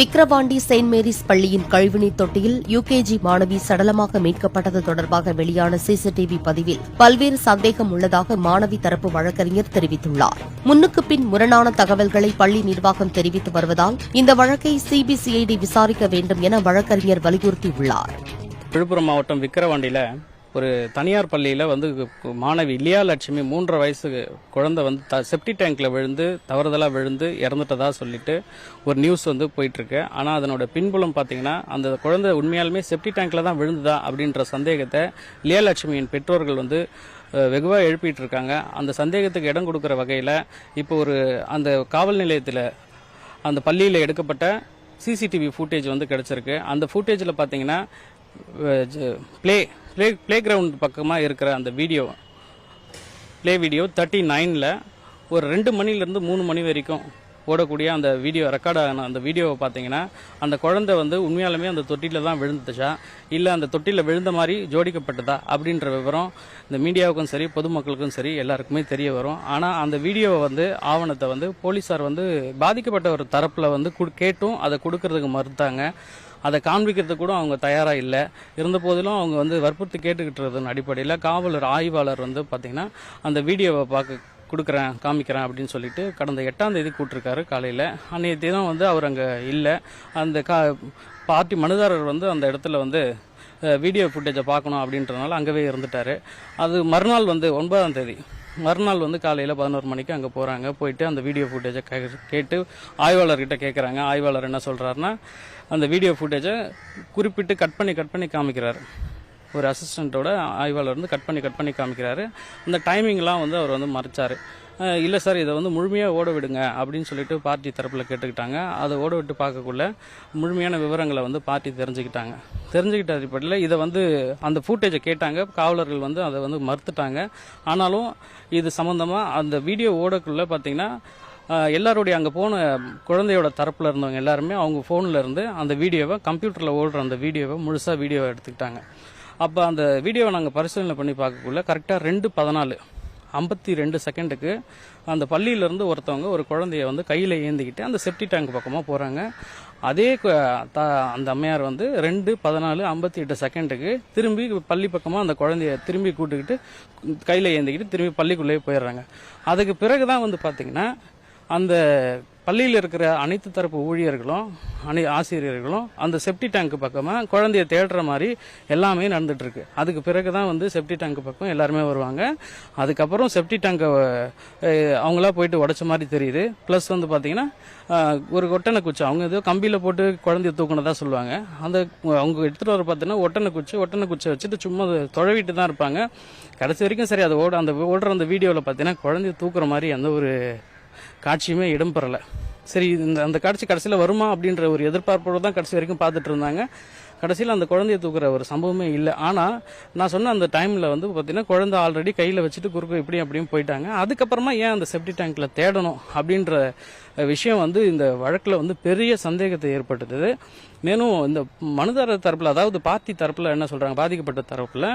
Vikravandi Saint Mary's பள்ளியின் கழிவுநீர் தொட்டியில் யுகேஜி மாணவி சடலமாக மீட்கப்பட்டது தொடர்பாக வெளியான சிசிடிவி பதிவில் பல்வேறு சந்தேகம் உள்ளதாக மாணவி தரப்பு வழக்கறிஞர் தெரிவித்துள்ளார். முன்னுக்கு பின் முரணான தகவல்களை பள்ளி நிர்வாகம் தெரிவித்து வருவதால் இந்த வழக்கை சிபிசிஐடி விசாரிக்க வேண்டும் என வழக்கறிஞர் வலியுறுத்தியுள்ளார். விழுப்புரம் மாவட்டம் விக்கிரவாண்டியில் ஒரு தனியார் பள்ளியில் வந்து மாணவி லியா லட்சுமி மூன்றரை வயசு குழந்தை வந்து த செப்டி டேங்க்கில் விழுந்து தவறுதலாக விழுந்து இறந்துட்டதா சொல்லிட்டு ஒரு நியூஸ் வந்து போயிட்டுருக்கு. ஆனால் அதனோட பின்புலம் பார்த்தீங்கன்னா அந்த குழந்தை உண்மையாலுமே செப்டி டேங்கில் தான் விழுந்துதா அப்படின்ற சந்தேகத்தை லியா லட்சுமியின் பெற்றோர்கள் வந்து வெகுவாக எழுப்பிட்டு இருக்காங்க அந்த சந்தேகத்துக்கு இடம் கொடுக்குற வகையில் இப்போ ஒரு அந்த காவல் நிலையத்தில் அந்த பள்ளியில் எடுக்கப்பட்ட சிசிடிவி ஃபுட்டேஜ் வந்து கிடச்சிருக்கு. அந்த ஃபுட்டேஜில் பார்த்தீங்கன்னா ப்ளே ப்ளே ப்ளே கிரவுண்ட் பக்கமாக இருக்கிற அந்த வீடியோ ப்ளே வீடியோ தேர்ட்டி நைனில் ஒரு ரெண்டு மணிலேருந்து மூணு மணி வரைக்கும் ஓடக்கூடிய அந்த வீடியோ ரெக்கார்ட் ஆன அந்த வீடியோவை பார்த்தீங்கன்னா அந்த குழந்தை வந்து உண்மையாலுமே அந்த தொட்டியில் தான் விழுந்துச்சா? இல்லை அந்த தொட்டியில் விழுந்த மாதிரி ஜோடிக்கப்பட்டதா? அப்படின்ற விவரம் இந்த மீடியாவுக்கும் சரி பொதுமக்களுக்கும் சரி எல்லாருக்குமே தெரிய வரும். ஆனால் அந்த வீடியோவை வந்து ஆவணத்தை வந்து போலீஸார் வந்து பாதிக்கப்பட்ட ஒரு தரப்பில் வந்து கு- கேட்டும் அதை கொடுக்கறதுக்கு மறுத்தாங்க. அதை காண்பிக்கிறதுக்கு கூட அவங்க தயாராக இல்லை. இருந்த போதிலும் அவங்க வந்து வற்புறுத்தி கேட்டுக்கிட்டு அடிப்படையில் காவலர் ஆய்வாளர் வந்து பார்த்திங்கன்னா அந்த வீடியோவை பார்க்க கொடுக்குறேன் காமிக்கிறேன் அப்படின்னு சொல்லிட்டு கடந்த எட்டாம் தேதி கூட்டிருக்காரு காலையில். அன்றைய தினம் வந்து அவர் அங்கே இல்லை. அந்த கா பார்ட்டி மனுதாரர் வந்து அந்த இடத்துல வந்து வீடியோ ஃபுட்டேஜை பார்க்கணும் அப்படின்றனால அங்கவே இருந்துட்டார். அது மறுநாள் வந்து ஒன்பதாம் தேதி. மறுநாள் வந்து காலையில் பதினோரு மணிக்கு அங்கே போகிறாங்க போயிட்டு அந்த வீடியோ ஃபுட்டேஜை கேட்டு ஆய்வாளர்கிட்ட கேட்குறாங்க ஆய்வாளர் என்ன சொல்கிறாருன்னா அந்த வீடியோ ஃபுட்டேஜை குறிப்பிட்டு கட் பண்ணி கட் பண்ணி காமிக்கிறார். ஒரு அசிஸ்டண்ட்டோட ஆய்வாளர் வந்து கட் பண்ணி கட் பண்ணி காமிக்கிறாரு. அந்த டைமிங்லாம் வந்து அவர் வந்து மறைச்சார். இல்லை சார் இதை வந்து முழுமையாக ஓட விடுங்க அப்படின்னு சொல்லிட்டு பார்ட்டி தரப்பில் கேட்டுக்கிட்டாங்க. அதை ஓட விட்டு பார்க்கக்குள்ள முழுமையான விவரங்களை வந்து பார்ட்டி தெரிஞ்சுக்கிட்டாங்க. தெரிஞ்சுக்கிட்ட அடிப்படையில் இதை வந்து அந்த ஃபூட்டேஜை கேட்டாங்க. காவலர்கள் வந்து அதை வந்து மறுத்துட்டாங்க. ஆனாலும் இது சம்மந்தமாக அந்த வீடியோ ஓடக்குள்ளே பார்த்தீங்கன்னா எல்லாருடைய அங்கே போன குழந்தையோட தரப்பில் இருந்தவங்க எல்லாருமே அவங்க ஃபோனில் இருந்து அந்த வீடியோவை கம்ப்யூட்டரில் ஓடுற அந்த வீடியோவை முழுசாக வீடியோவை எடுத்துக்கிட்டாங்க. அப்போ அந்த வீடியோவை நாங்கள் பரிசீலனை பண்ணி பார்க்கக்குள்ள கரெக்டாக ரெண்டு பதினாலு ஐம்பத்தி ரெண்டு செகண்டுக்கு அந்த பள்ளியிலேருந்து ஒருத்தவங்க ஒரு குழந்தைய வந்து கையில் ஏந்திக்கிட்டு அந்த செப்டி டேங்க் பக்கமாக போகிறாங்க அதே கு- த- அந்த அம்மையார் வந்து ரெண்டு பதினாலு ஐம்பத்தி எட்டு செகண்டுக்கு திரும்பி பள்ளி பக்கமாக அந்த குழந்தைய திரும்பி கூட்டுக்கிட்டு கையில் ஏந்திக்கிட்டு திரும்பி பள்ளிக்குள்ளேயே போயிடுறாங்க. அதுக்கு பிறகு தான் வந்து பார்த்தீங்கன்னா அந்த பள்ளியில் இருக்கிற அனைத்து தரப்பு ஊழியர்களும் அனை ஆசிரியர்களும் அந்த செப்டி டேங்க் பக்கமாக குழந்தைய தேடுற மாதிரி எல்லாமே நடந்துட்டு இருக்கு அதுக்கு பிறகு தான் வந்து செப்டி டேங்க் பக்கம் எல்லாருமே வருவாங்க. அதுக்கப்புறம் செப்டி டேங்கை அவங்களா போயிட்டு உடச்ச மாதிரி தெரியுது. ப்ளஸ் வந்து பார்த்தீங்கன்னா ஒரு ஒட்டனை குச்சி அவங்க ஏதோ கம்பியில் போட்டு குழந்தைய தூக்குனதா சொல்லுவாங்க. அந்த அவங்க எடுத்துகிட்டு வர பார்த்தீங்கன்னா ஒட்டனை குச்சி ஒட்டனை குச்சி வச்சுட்டு சும்மா அதை தொழவிட்டு தான் இருப்பாங்க. கடைசி வரைக்கும் சரி அதை ஓட அந்த ஓடுற அந்த வீடியோவில் பார்த்தீங்கன்னா குழந்தைய தூக்குற மாதிரி எந்த ஒரு காட்சியுமே இடம்பெறல. சரி இந்த அந்த காட்சி கடைசியில் வருமா அப்படின்ற ஒரு எதிர்பார்ப்போடு தான் கடைசி வரைக்கும் பார்த்துட்டு இருந்தாங்க. கடைசியில் அந்த குழந்தைய தூக்குற ஒரு சம்பவமே இல்லை. ஆனால் நான் சொன்ன அந்த டைமில் வந்து பார்த்தீங்கன்னா குழந்தை ஆல்ரெடி கையில் வச்சுட்டு குறுக்கு இப்படியும் அப்படியும் போயிட்டாங்க. அதுக்கப்புறமா ஏன் அந்த செப்டி டேங்க்கில் தேடணும் அப்படின்ற விஷயம் வந்து இந்த வழக்கில் வந்து பெரிய சந்தேகத்தை ஏற்படுத்துது. மேலும் இந்த மனுதாரர் தரப்பில் அதாவது பாத்தி தரப்பில் என்ன சொல்கிறாங்க பாதிக்கப்பட்ட தரப்பில்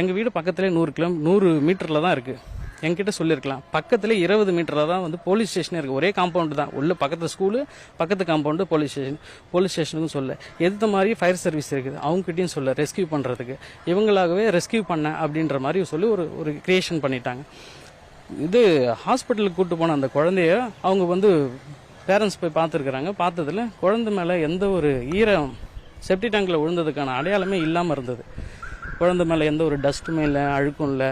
எங்கள் வீடு பக்கத்துலேயே நூறு கிலோ நூறு மீட்டரில் தான் இருக்குது என்கிட்ட சொல்லியிருக்கலாம் பக்கத்தில் இருபது மீட்டரில் தான் வந்து போலீஸ் ஸ்டேஷன் இருக்குது ஒரே காம்பவுண்டு தான். உள்ள பக்கத்து ஸ்கூலு பக்கத்து காம்பவுண்டு போலீஸ் ஸ்டேஷன் போலீஸ் ஸ்டேஷனுக்கும் சொல்ல. எதிர்த்த மாதிரி ஃபயர் சர்வீஸ் இருக்குது. அவங்ககிட்டயும் சொல்ல ரெஸ்கியூ பண்ணுறதுக்கு இவங்களாகவே ரெஸ்கியூ பண்ண அப்படின்ற மாதிரி சொல்லி ஒரு ஒரு கிரியேஷன் பண்ணிட்டாங்க. இது ஹாஸ்பிட்டலுக்கு கூப்பிட்டு போன அந்த குழந்தைய அவங்க வந்து பேரண்ட்ஸ் போய் பார்த்துருக்குறாங்க. பார்த்ததுல குழந்தை மேலே எந்த ஒரு ஈரம் செப்டி டேங்கில் விழுந்ததுக்கான அடையாளமே இல்லாமல் இருந்தது. குழந்தை மேலே எந்த ஒரு டஸ்ட்டுமே இல்லை அழுக்கும் இல்லை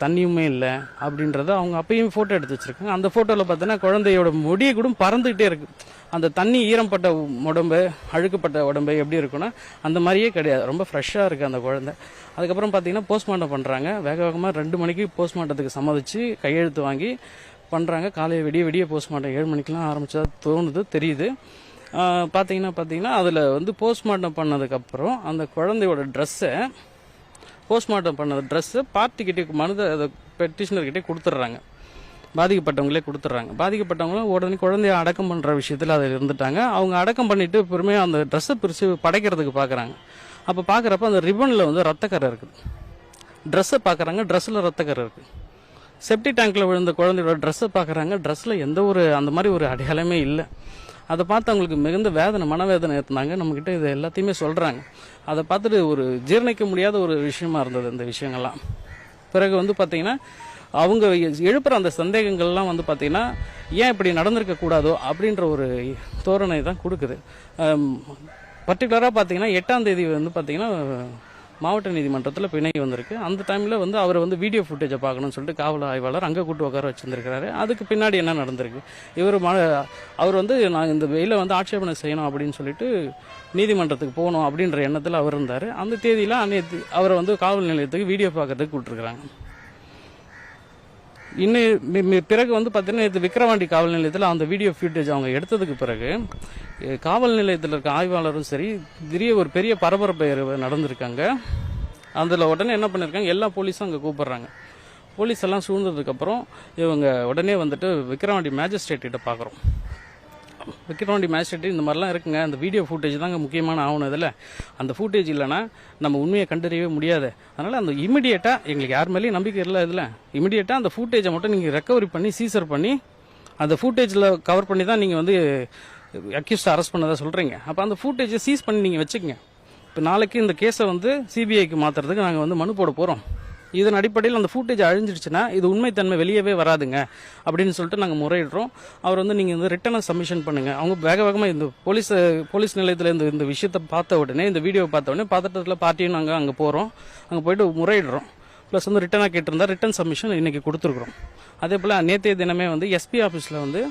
தண்ணியுமே இல்லை அப்படின்றத அவங்க அப்பயும் ஃபோட்டோ எடுத்து வச்சிருக்காங்க. அந்த ஃபோட்டோவில் பார்த்தோன்னா குழந்தையோட முடியை கூட பறந்துக்கிட்டே இருக்கு. அந்த தண்ணி ஈரம்பட்ட உடம்பு அழுக்கப்பட்ட உடம்பு எப்படி இருக்குன்னா அந்த மாதிரியே கிடையாது. ரொம்ப ஃப்ரெஷ்ஷாக இருக்குது அந்த குழந்தை. அதுக்கப்புறம் பார்த்தீங்கன்னா போஸ்ட்மார்ட்டம் பண்ணுறாங்க வேக வேகமாக ரெண்டு மணிக்கு போஸ்ட்மார்ட்டத்துக்கு சம்மதிச்சு கையெழுத்து வாங்கி பண்ணுறாங்க காலையில் விடிய விடிய போஸ்ட்மார்ட்டம் ஏழு மணிக்கெலாம் ஆரம்பித்தா தோணுது தெரியுது. பார்த்தீங்கன்னா பார்த்தீங்கன்னா அதில் வந்து போஸ்ட்மார்ட்டம் பண்ணதுக்கப்புறம் அந்த குழந்தையோட ட்ரெஸ்ஸை போஸ்ட்மார்ட்டம் பண்ண ட்ரெஸ்ஸை பார்ட்டிக்கிட்டே மனுத பெட்டிஷனர்கிட்டே கொடுத்துட்றாங்க. பாதிக்கப்பட்டவங்களே கொடுத்துட்றாங்க. பாதிக்கப்பட்டவங்களும் உடனே குழந்தைய அடக்கம் பண்ணுற விஷயத்தில் அதில் இருந்துட்டாங்க. அவங்க அடக்கம் பண்ணிட்டு பெருமையாக அந்த ட்ரெஸ்ஸை பிரித்து படைக்கிறதுக்கு பார்க்குறாங்க அப்போ பார்க்குறப்ப அந்த ரிபனில் வந்து ரத்தக்கரை இருக்குது. ட்ரெஸ்ஸை பார்க்குறாங்க ட்ரெஸ்ஸில் ரத்தக்கரை இருக்குது செப்டி டேங்க்ல விழுந்த குழந்தையோட ட்ரெஸ்ஸை பார்க்குறாங்க ட்ரெஸ்ஸில் எந்த ஒரு அந்த மாதிரி ஒரு அடையாளமே இல்லை. அதை பார்த்து அவங்களுக்கு மிகுந்த வேதனை மனவேதனை ஏற்றினாங்க நம்மக்கிட்ட இது எல்லாத்தையுமே சொல்கிறாங்க அதை பார்த்துட்டு ஒரு ஜீரணிக்க முடியாத ஒரு விஷயமா இருந்தது இந்த விஷயங்கள்லாம். பிறகு வந்து பார்த்தீங்கன்னா அவங்க எழுப்புற அந்த சந்தேகங்கள்லாம் வந்து பார்த்தீங்கன்னா ஏன் இப்படி நடந்திருக்க கூடாதோ அப்படின்ற ஒரு தோரணை தான் கொடுக்குது பர்டிகுலராக பார்த்தீங்கன்னா எட்டாம் தேதி வந்து பார்த்தீங்கன்னா மாவட்ட நீதிமன்றத்தில் பிணை வந்திருக்கு. அந்த டைமில் வந்து அவர் வந்து வீடியோ ஃபுட்டேஜை பார்க்கணும்னு சொல்லிட்டு காவல் ஆய்வாளர் அங்கே கூட்டு உட்கார வச்சுருந்துருக்கிறாரு. அதுக்கு பின்னாடி என்ன நடந்திருக்கு? இவர் ம அவர் வந்து நான் இந்த வெயில வந்து ஆட்சேபனை செய்யணும் அப்படின்னு சொல்லிட்டு நீதிமன்றத்துக்கு போகணும் அப்படின்ற எண்ணத்தில் அவர் இருந்தார். அந்த தேதியில் அன்னைய அவரை வந்து காவல் நிலையத்துக்கு வீடியோ பார்க்கறதுக்கு கூப்பிட்டுருக்குறாங்க இன்னும் மி- பிறகு வந்து பார்த்தீங்கன்னா இது விக்கிரவாண்டி காவல் நிலையத்தில் அந்த வீடியோ ஃபுட்டேஜ் அவங்க எடுத்ததுக்கு பிறகு காவல் நிலையத்தில் இருக்க ஆய்வாளரும் சரி திடீர் ஒரு பெரிய பரபரப்பு நடந்திருக்காங்க. அதில் உடனே என்ன பண்ணியிருக்காங்க எல்லா போலீஸும் அங்கே கூப்பிட்றாங்க. போலீஸ் எல்லாம் சூழ்ந்ததுக்கப்புறம் இவங்க உடனே வந்துட்டு விக்கிரவாண்டி மேஜிஸ்ட்ரேட் கிட்ட பார்க்குறோம் விக்கிரவாண்டி மேஜிஸ்ட்ரேட் இந்த மாதிரிலாம் இருக்குங்க. அந்த வீடியோ ஃபுட்டேஜ் தாங்க முக்கியமான ஆகணும் இதில். அந்த ஃபுட்டேஜ் இல்லைன்னா நம்ம உண்மையை கண்டறியவே முடியாது. அதனால் அந்த இமிடியேட்டாக எங்களுக்கு யார் மேலேயும் நம்பிக்கை இல்லை இதில். இமிடியேட்டாக அந்த ஃபுட்டேஜை மட்டும் நீங்கள் ரெக்கவரி பண்ணி சீசர் பண்ணி அந்த ஃபுட்டேஜில் கவர் பண்ணி தான் நீங்கள் வந்து அக்யூஸ்டை அரெஸ்ட் பண்ணதாக சொல்கிறீங்க அப்போ அந்த ஃபுட்டேஜை சீஸ் பண்ணி நீங்கள் வச்சுக்கோங்க. இப்போ நாளைக்கு இந்த கேஸை வந்து சிபிஐக்கு மாற்றுறதுக்கு நாங்கள் வந்து மனு போட போகிறோம் இதன் அடிப்படையில் அந்த ஃபூட்டேஜ் அழிஞ்சிடுச்சுன்னா இது உண்மைத்தன்மை வெளியவே வராதுங்க அப்படின்னு சொல்லிட்டு நாங்கள் முறையிடுறோம். அவர் வந்து நீங்கள் வந்து ரிட்டனை சப்மிஷன் பண்ணுங்கள் அவங்க வேக வேகமாக இந்த போலீஸ் போலீஸ் நிலையத்தில் இந்த இந்த விஷயத்தை பார்த்த உடனே இந்த வீடியோவை பார்த்த உடனே பார்த்துட்டு பார்ட்டியும் நாங்கள் அங்கே போகிறோம் அங்கே போயிட்டு முறையிடுறோம். ப்ளஸ் வந்து ரிட்டனாக கேட்டிருந்தா ரிட்டன் சப்மிஷன் இன்னைக்கு கொடுத்துருக்குறோம். அதே போல் நேற்றைய தினமே வந்து எஸ்பி ஆஃபீஸில் வந்து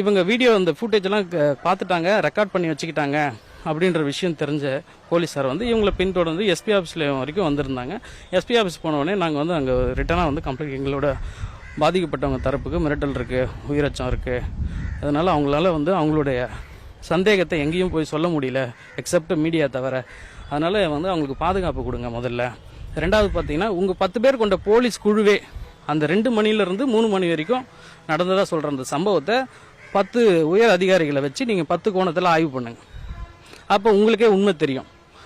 இவங்க வீடியோ அந்த ஃபுட்டேஜ்லாம் பார்த்துட்டாங்க ரெக்கார்ட் பண்ணி வச்சுக்கிட்டாங்க. அப்படின்ற விஷயம் தெரிஞ்ச போலீஸார் வந்து இவங்களை பின்தொடர்ந்து எஸ்பி ஆஃபீஸில் வரைக்கும் வந்திருந்தாங்க. எஸ்பி ஆஃபீஸ் போன உடனே நாங்கள் வந்து அங்கே ரிட்டனாக வந்து கம்ப்ளைண்ட் எங்களோட பாதிக்கப்பட்டவங்க தரப்புக்கு மிரட்டல் இருக்குது உயிரச்சம் இருக்குது அதனால் அவங்களால வந்து அவங்களுடைய சந்தேகத்தை எங்கேயும் போய் சொல்ல முடியல எக்ஸப்ட் மீடியா தவிர. அதனால் வந்து அவங்களுக்கு பாதுகாப்பு கொடுங்க முதல்ல. ரெண்டாவது பார்த்தீங்கன்னா உங்கள் பத்து பேர் கொண்ட போலீஸ் குழுவே அந்த ரெண்டு மணிலேருந்து மூணு மணி வரைக்கும் நடந்ததாக சொல்கிற அந்த சம்பவத்தை பத்து உயர் அதிகாரிகளை வச்சு நீங்கள் பத்து கோணத்தில் ஆய்வு பண்ணுங்க. அப்போ உங்களுக்கே உண்மை தெரியும்.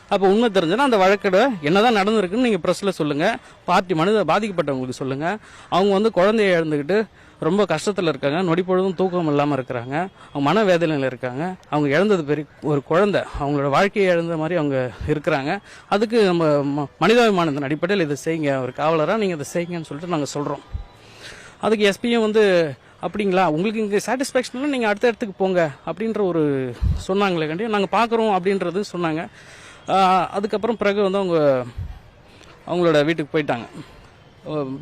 அப்போ உண்மை தெரிஞ்சுன்னா அந்த வழக்கோட என்னதான் நடந்திருக்குன்னு நீங்கள் ப்ரெஸ்ஸில் சொல்லுங்கள் பார்ட்டி மனித பாதிக்கப்பட்டவங்களுக்கு சொல்லுங்கள் அவங்க வந்து குழந்தைய இழந்துக்கிட்டு ரொம்ப கஷ்டத்தில் இருக்காங்க. நொடி பொழுதும் தூக்கம் இல்லாமல் இருக்கிறாங்க. அவங்க மனவேதனையில் இருக்காங்க. அவங்க இழந்தது பெரிய ஒரு குழந்தை. அவங்களோட வாழ்க்கையை இழந்த மாதிரி அவங்க இருக்கிறாங்க. அதுக்கு நம்ம ம- மனிதாபிமானத்தின் அடிப்படையில் இதை செய்யுங்க. ஒரு காவலராக நீங்கள் இதை செய்யுங்கன்னு சொல்லிட்டு நாங்கள் சொல்கிறோம் அதுக்கு எஸ்பியும் வந்து அப்படிங்களா? உங்களுக்கு இங்கே சாட்டிஸ்ஃபேக்ஷனில் நீங்கள் அடுத்த இடத்துக்கு போங்க அப்படின்ற ஒரு சொன்னாங்களே கண்டி நாங்கள் பார்க்குறோம் அப்படின்றது சொன்னாங்க. அதுக்கப்புறம் பிறகு வந்து அவங்க அவங்களோட வீட்டுக்கு போயிட்டாங்க.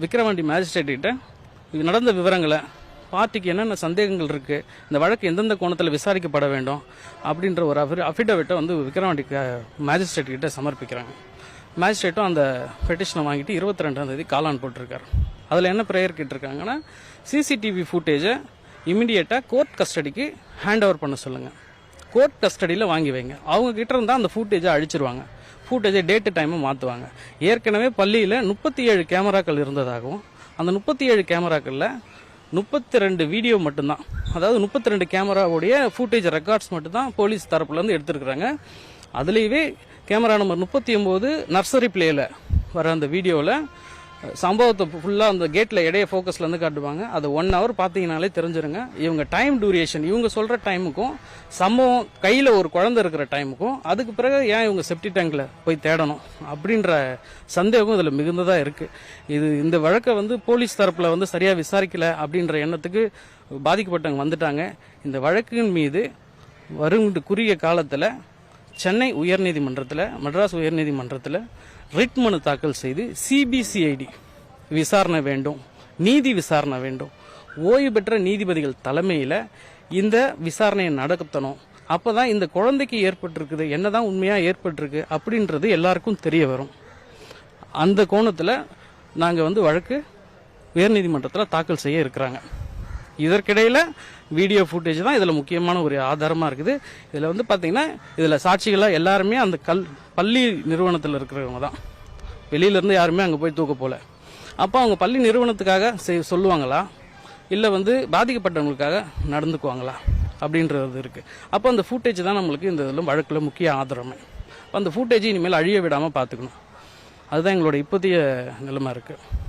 விக்ரவாண்டி மேஜிஸ்ட்ரேட்டுக்கிட்ட இது நடந்த விவரங்களை பார்ட்டிக்கு என்னென்ன சந்தேகங்கள் இருக்குது இந்த வழக்கு எந்தெந்த கோணத்தில் விசாரிக்கப்பட வேண்டும் அப்படின்ற ஒரு அஃபி அஃபிடவிட்டை வந்து விக்ரவாண்டி மேஜிஸ்ட்ரேட் கிட்ட சமர்ப்பிக்கிறாங்க. மேஜிஸ்ட்ரேட்டும் அந்த பெட்டிஷனை வாங்கிட்டு இருபத்தி ரெண்டாம் தேதி காலான் போட்டிருக்காரு. அதில் என்ன ப்ரேயர் கேட்டிருக்காங்கன்னா சிசிடிவி ஃபுட்டேஜை இமிடியேட்டாக கோர்ட் கஸ்டடிக்கு ஹேண்ட் ஓவர் பண்ண சொல்லுங்கள் கோர்ட் கஸ்டடியில் வாங்கி வைங்க. அவங்க கிட்ட இருந்தால் அந்த ஃபுட்டேஜை அழிச்சிருவாங்க. ஃபுட்டேஜை டேட்டு டைமை மாற்றுவாங்க ஏற்கனவே பள்ளியில் முப்பத்தி ஏழு கேமராக்கள் இருந்ததாகவும் அந்த முப்பத்தி ஏழு கேமராக்களில் முப்பத்தி ரெண்டு வீடியோ மட்டும்தான். அதாவது முப்பத்தி ரெண்டு கேமராவுடைய ஃபுட்டேஜ் ரெக்கார்ட்ஸ் மட்டும்தான் போலீஸ் தரப்புலேருந்து எடுத்துருக்குறாங்க. அதுலேயே கேமரா நம்பர் முப்பத்தி ஒம்பது நர்சரி பிளேயில் வர அந்த வீடியோவில் சம்பவத்தை ஃபுல்லாக அந்த கேட்டில் இடைய ஃபோக்கஸ்லேருந்து காட்டுவாங்க. அது ஒன் ஹவர் பார்த்தீங்கனாலே தெரிஞ்சிருங்க. இவங்க டைம் டூரியேஷன் இவங்க சொல்கிற டைமுக்கும் சம்பவம் கையில் ஒரு குழந்த இருக்கிற டைமுக்கும் அதுக்கு பிறகு ஏன் இவங்க செப்டி டேங்கில் போய் தேடணும் அப்படின்ற சந்தேகம் இதில் மிகுந்ததாக இருக்குது இது இந்த வழக்கை வந்து போலீஸ் தரப்பில் வந்து சரியாக விசாரிக்கல அப்படின்ற எண்ணத்துக்கு பாதிக்கப்பட்டவங்க வந்துட்டாங்க. இந்த வழக்கின் மீது வரும் குறுகிய காலத்தில் சென்னை உயர்நீதிமன்றத்தில் மெட்ராஸ் உயர்நீதிமன்றத்தில் ரிட் மனு தாக்கல் செய்து சிபிசிஐடி விசாரணை வேண்டும் நீதி விசாரணை வேண்டும். ஓய்வு பெற்ற நீதிபதிகள் தலைமையில் இந்த விசாரணையை நடத்தணும். அப்போ தான் இந்த குழந்தைக்கு ஏற்பட்டிருக்குது என்னதான் உண்மையாக ஏற்பட்டிருக்கு அப்படின்றது எல்லாருக்கும் தெரிய வரும். அந்த கோணத்தில் நாங்கள் வந்து வழக்கு உயர்நீதிமன்றத்தில் தாக்கல் செய்ய இருக்கிறாங்க. இதற்கிடையில் வீடியோ ஃபுட்டேஜ் தான் இதில் முக்கியமான ஒரு ஆதாரமாக இருக்குது. இதில் வந்து பார்த்தீங்கன்னா இதில் சாட்சிகளாக எல்லாருமே அந்த கல் பள்ளி நிறுவனத்தில் இருக்கிறவங்க தான். வெளியிலேருந்து யாருமே அங்கே போய் தூக்க போகல அப்போ அவங்க பள்ளி நிறுவனத்துக்காக செய் சொல்லுவாங்களா? இல்லை வந்து பாதிக்கப்பட்டவங்களுக்காக நடந்துக்குவாங்களா? அப்படின்றது இருக்குது அப்போ அந்த ஃபுட்டேஜ் தான் நம்மளுக்கு இந்த இதில் வழக்கில் முக்கிய ஆதாரமே. அப்போ அந்த ஃபுட்டேஜ் இனிமேல் அழிய விடாமல் பார்த்துக்கணும் அதுதான் எங்களோட இப்போதைய நிலைமை இருக்குது